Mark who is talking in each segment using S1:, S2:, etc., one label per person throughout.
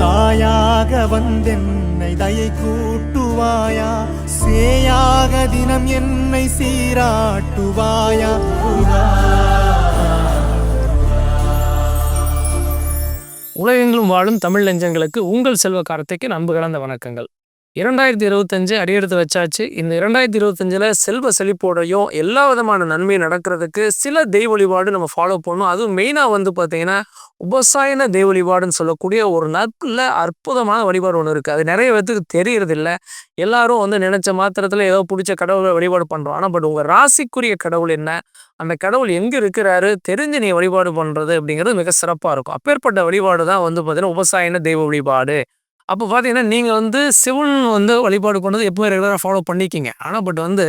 S1: தாயாக வந்தென்னை தயை கூட்டுவாயா? சேயாக தினம் என்னை சீராட்டுவாயா?
S2: உலகெங்கிலும் வாழும் தமிழ் நெஞ்சங்களுக்கு உங்கள் செல்வ கார்த்திக்கு அன்பு கலந்த வணக்கங்கள். இரண்டாயிரத்தி இருபத்தஞ்சு அடியெடுத்து வச்சாச்சு. இந்த இரண்டாயிரத்தி இருபத்தஞ்சில் செல்வ செழிப்போடையும் எல்லா விதமான நன்மையும் நடக்கிறதுக்கு சில தெய்வ வழிபாடு நம்ம ஃபாலோ பண்ணணும் அதுவும் மெயினாக வந்து பார்த்தீங்கன்னா உபசாயன தெய்வ வழிபாடுன்னு சொல்லக்கூடிய ஒரு நல்ல அற்புதமான வழிபாடு ஒன்று இருக்குது அது நிறைய பேத்துக்கு தெரிகிறதில்ல எல்லாரும் வந்து நினைச்ச மாத்திரத்தில் ஏதோ பிடிச்ச கடவுளை வழிபாடு பண்ணுறோம் ஆனால் பட் உங்கள் ராசிக்குரிய கடவுள் என்ன? அந்த கடவுள் எங்கே இருக்கிறாரு? தெரிஞ்சு நீ வழிபாடு பண்ணுறது அப்படிங்கிறது மிக சிறப்பாக இருக்கும். அப்பேற்பட்ட வழிபாடு தான் வந்து பார்த்தீங்கன்னா உபசாயன தெய்வ வழிபாடு அப்போ பார்த்தீங்கன்னா நீங்கள் வந்து சிவன் வந்து வழிபாடு கொண்டது எப்பவுமே ரெகுலராக ஃபாலோ பண்ணிக்கிங்க. ஆனால் பட் வந்து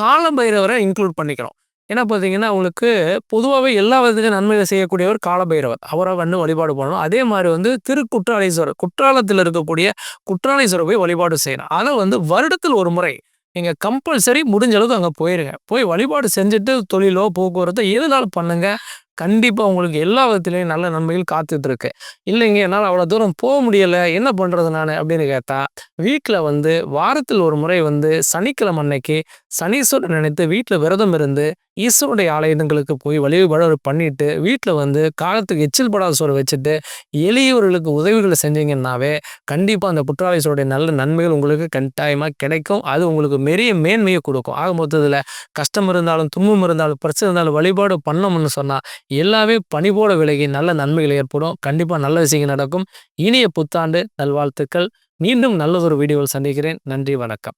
S2: காலபைரவரை இன்க்ளூட் பண்ணிக்கிறோம் ஏன்னா பார்த்தீங்கன்னா உங்களுக்கு பொதுவாகவே எல்லா விதத்திலும் நன்மைகளை செய்யக்கூடியவர் காலபைரவர். அவரை வந்து வழிபாடு பண்ணணும். அதே மாதிரி வந்து திருக்குற்றாலேஸ்வரர் குற்றாலத்தில் இருக்கக்கூடிய குற்றாலீஸ்வரர் போய் வழிபாடு செய்யணும். அதை வந்து வருடத்தில் ஒரு முறை நீங்கள் கம்பல்சரி முடிஞ்ச அளவுக்கு அங்கே போயிருங்க. போய் வழிபாடு செஞ்சுட்டு தொழிலோ போக்குவரத்தோ எதுனாலும் பண்ணுங்கள் கண்டிப்பாக உங்களுக்கு எல்லா விதத்துலேயும் நல்ல நன்மைகள் காத்துட்ருக்கு. இல்லைங்க என்னால் அவ்வளோ தூரம் போக முடியலை என்ன பண்ணுறது நான் அப்படின்னு கேட்டால் வீட்டில் வந்து வாரத்தில் ஒரு முறை வந்து சனிக்கிழமை அன்னைக்கு சனீஸ்வரன் நினைத்து வீட்டில் விரதம் இருந்து ஈஸ்வருடைய ஆலயங்களுக்கு போய் வழிபாடு பண்ணிட்டு வீட்டில் வந்து காலத்துக்கு எச்சில் படாத சோறு வச்சுட்டு எளியவர்களுக்கு உதவிகளை செஞ்சீங்கன்னாவே கண்டிப்பாக அந்த புற்றாலேஸ்வருடைய நல்ல நன்மைகள் உங்களுக்கு கட்டாயமாக கிடைக்கும். அது உங்களுக்கு மெரிய மேன்மையை கொடுக்கும். ஆக மொத்தத்தில் கஷ்டம் இருந்தாலும் துன்பம் இருந்தாலும் பிரச்சனை இருந்தாலும் வழிபாடு பண்ணோம்னு சொன்னால் எல்லாமே பணிபோட விலகி நல்ல நன்மைகள் ஏற்படும். கண்டிப்பாக நல்ல விஷயங்கள் நடக்கும். இனிய புத்தாண்டு நல்வாழ்த்துக்கள். மீண்டும் நல்லதொரு வீடியோவில் சந்திக்கிறேன். நன்றி வணக்கம்.